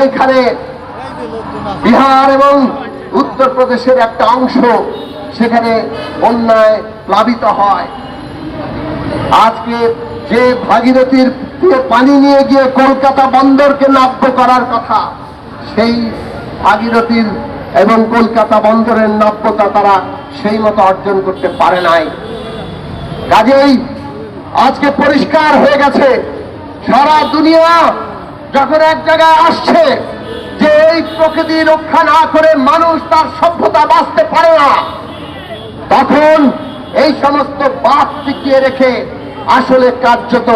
সেইখানে বিহার এবং উত্তরপ্রদেশের একটা অংশ সেখানে বন্যায় প্লাবিত হয়। আজকে যে ভাগীরথীর পানি নিয়ে গিয়ে কলকাতা বন্দরকে নাব্য করার কথা, সেই ভাগীরথীর এবং কলকাতা বন্দরের নাব্যতা তারা সেই মতো অর্জন করতে পারে নাই। কাজেই আজকে পরিষ্কার হয়ে গেছে, সারা দুনিয়া যখন এক জায়গায় আসছে যে এই প্রকৃতি রক্ষা না করে মানুষ তার সভ্যতা বাঁচতে পারে না, তখন এই সমস্ত বাদ টিকিয়ে রেখে আসলে কার্যত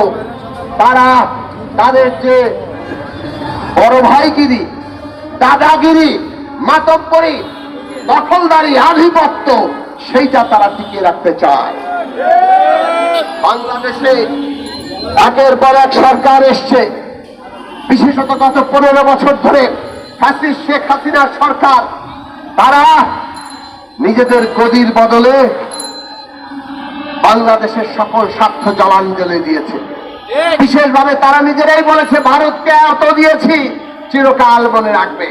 তারা তাদের যে বড় ভাইগিরি, দাদাগিরি, মাতব্বরি, দখলদারি, আধিপত্য, সেইটা তারা টিকিয়ে রাখতে চায়। বাংলাদেশে একের পর এক সরকার এসছে। বিশেষত গত পনেরো বছর ধরে ফ্যাসিস্ট শেখ হাসিনার সরকার, তারা নিজেদের গদির বদলে বাংলাদেশের সকল স্বার্থ জলাঞ্জলি দিয়েছে। বিশেষভাবে তারা নিজেরাই বলেছে, ভারতকে এত দিয়েছি, চিরকাল মনে রাখবে।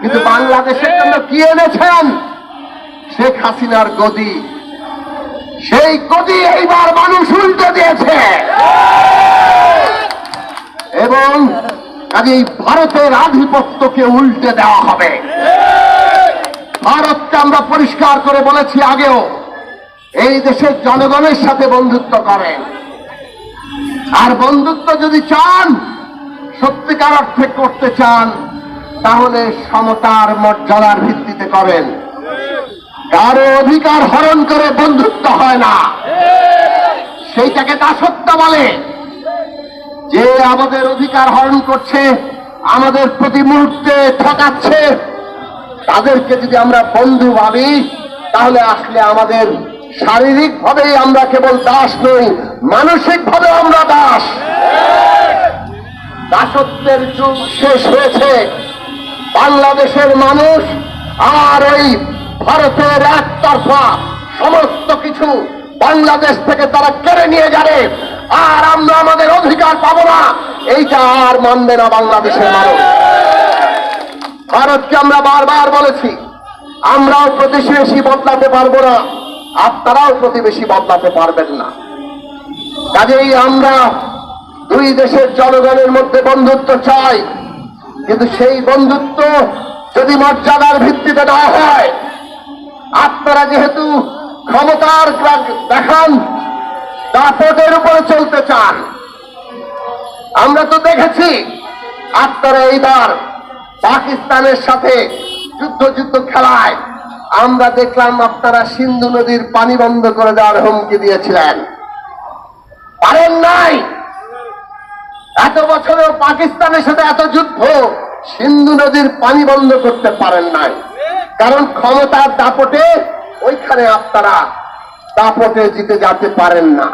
কিন্তু বাংলাদেশের জন্য কি এনেছেন? শেখ হাসিনার গদি। সেই গদি এইবার মানুষ উল্টে দিয়েছে। এবং কাজেই ভারতের আধিপত্যকে উল্টে দেওয়া হবে। ভারতকে আমরা পরিষ্কার করে বলেছি আগেও, এই দেশের জনগণের সাথে বন্ধুত্ব করেন। আর বন্ধুত্ব যদি চান, সত্যিকার অর্থে করতে চান, তাহলে সমতার মর্যাদার ভিত্তিতে করেন। কারও অধিকার হরণ করে বন্ধুত্ব হয় না। সেইটাকে দাসত্ব বলে। যে আমাদের অধিকার হরণ করছে, আমাদের প্রতি মুহূর্তে ঠকাচ্ছে, তাদেরকে যদি আমরা বন্ধু ভাবি, তাহলে আসলে আমাদের শারীরিক ভাবেই আমরা কেবল দাস নই মানসিক ভাবে আমরা দাস। দাসত্বের যুগ শেষ হয়েছে। বাংলাদেশের মানুষ আর ওই ভারতের একতরফা সমস্ত কিছু বাংলাদেশ থেকে তারা কেড়ে নিয়ে যাবে। আর আমরা আমাদের অধিকার পাবো না। এইটা আর মানবে না বাংলাদেশের মানুষ। ভারতকে আমরা বারবার বলেছি, আমরাও প্রতিবেশী বদলাতে পারব না, আপনারাও প্রতিবেশী বদলাতে পারবেন না। কাজেই আমরা দুই দেশের জনগণের মধ্যে বন্ধুত্ব চাই, কিন্তু সেই বন্ধুত্ব যদি মর্যাদার ভিত্তিতে না হয়, আপনারা যেহেতু ক্ষমতার দেখান দাপটের উপরে চলতে চান। আমরা তো দেখেছি, আপনারা এইবার পাকিস্তানের সাথে যুদ্ধ যুদ্ধ খেলায় আমরা দেখলাম আপনারা সিন্ধু নদীর পানি বন্ধ করে দেওয়ার হুমকি দিয়েছিলেন। পারেন নাই, এত বছরেও পাকিস্তানের সাথে এত যুদ্ধ সিন্ধু নদীর পানি বন্ধ করতে পারেন নাই। কারণ ক্ষমতার দাপটে ওইখানে আপনারা দাপটে জিতে যেতে পারেন না।